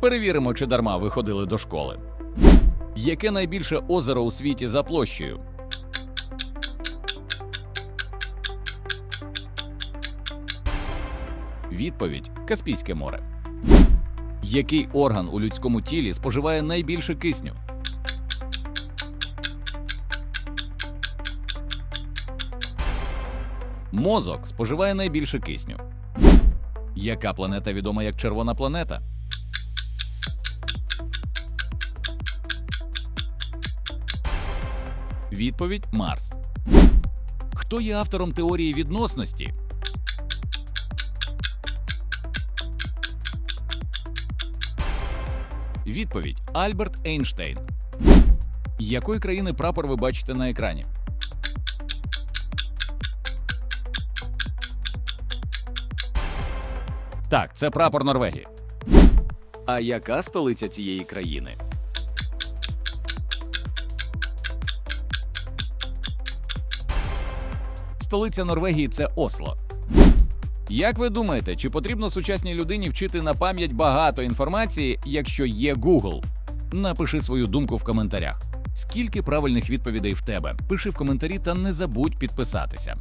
Перевіримо, чи дарма ви ходили до школи. Яке найбільше озеро у світі за площею? Відповідь Каспійське море. Який орган у людському тілі споживає найбільше кисню? Мозок споживає найбільше кисню. Яка планета відома як червона планета? Відповідь Марс. Хто є автором теорії відносності? Відповідь Альберт Ейнштейн. Якої країни прапор ви бачите на екрані? Так, це прапор Норвегії. А яка столиця цієї країни? Столиця Норвегії це Осло. Як ви думаєте, чи потрібно сучасній людині вчити на пам'ять багато інформації, якщо є Google? Напиши свою думку в коментарях. Скільки правильних відповідей в тебе? Пиши в коментарі та не забудь підписатися.